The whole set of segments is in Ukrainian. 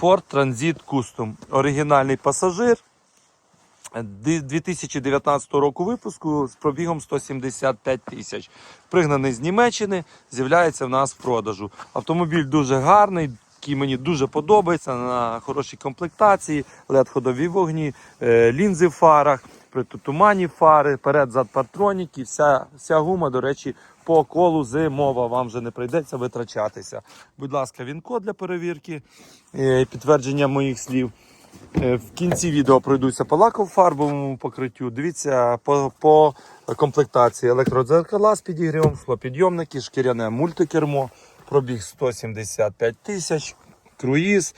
Ford Transit Custom. Оригінальний пасажир. 2019 року випуску з пробігом 175 тисяч. Пригнаний з Німеччини, з'являється в нас в продажу. Автомобіль дуже гарний, який мені дуже подобається на хорошій комплектації, led ходові вогні, е, лінзи в фарах, притутуманні фари, перед-зад партроніки, вся, вся гума, до речі, по колу зимова. Вам вже не прийдеться витрачатися. Будь ласка, він код для перевірки, е, підтвердження моїх слів. Е, В кінці відео пройдуся по лакофарбовому покриттю. Дивіться по, по комплектації електродзеркала з підігрівом, склопідйомники, шкіряне мультикермо, пробіг 175 тисяч, круїз,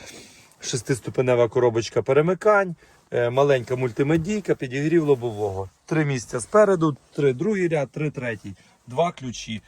шестиступенева коробочка перемикань, е, маленька мультимедійка, підігрів лобового. Три місця спереду, три другий ряд, три третій, два ключі.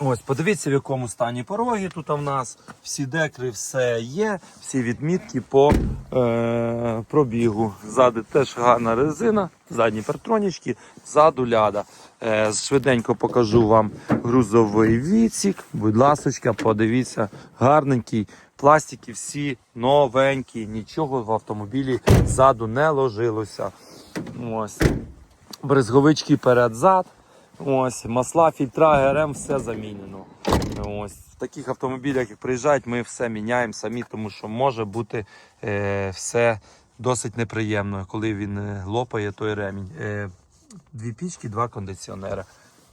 Ось, подивіться, в якому стані пороги тут в нас. Всі декри, все є, всі відмітки по е, пробігу. Ззаду теж гарна резина, задні партронічки, ззаду ляда. Е, швиденько покажу вам грузовий відсік. Будь ласочка, подивіться, гарненький. Пластики всі новенькі, нічого в автомобілі ззаду не ложилося. Ось. Брезговички перед-зад. Ось, масла, фільтра, ГРМ, все замінено. Ось. В таких автомобілях, як приїжджають, ми все міняємо самі, тому що може бути е, все досить неприємно, коли він е, лопає той ремінь. Е, дві пічки, два кондиціонери.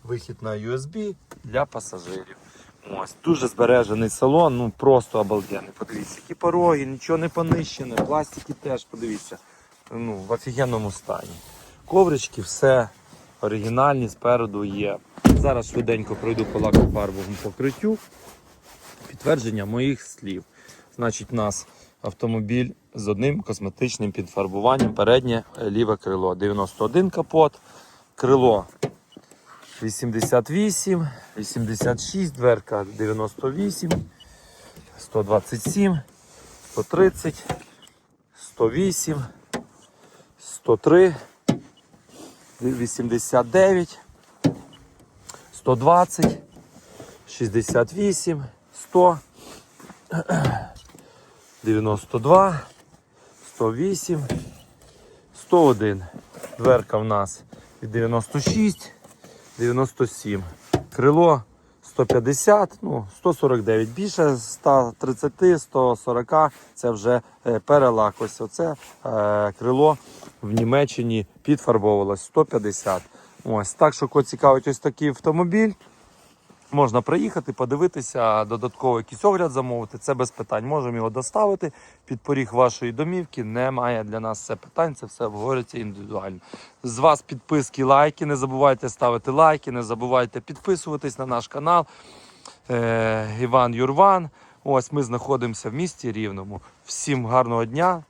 Вихід на USB для пасажирів. Ось, дуже збережений салон, ну просто обалденний. Подивіться, які пороги, нічого не понищене, пластики теж, подивіться, ну, в офігенному стані. Коврички, все оригінальні спереду є. Зараз швиденько пройду по лакофарбовому покриттю. Підтвердження моїх слів. Значить, у нас автомобіль з одним косметичним підфарбуванням. Переднє ліве крило. 91 капот, крило 88, 86, дверка 98, 127, 130, 108, 103. 89, 120, 68, 100, 92, 108, 101. Дверка в нас від 96, 97. Крило 150, ну 149. Більше 130, 140 це вже е, перелак. Ось оце е, крило в Німеччині підфарбовувалось 150. Ось так що кого цікавить ось такий автомобіль. Можна приїхати, подивитися, додатково якийсь огляд замовити. Це без питань. Можемо його доставити під поріг вашої домівки. Немає для нас це питань, це все обговорюється індивідуально. З вас підписки, лайки. Не забувайте ставити лайки, не забувайте підписуватись на наш канал. Е, Іван Юрван. Ось ми знаходимося в місті Рівному. Всім гарного дня,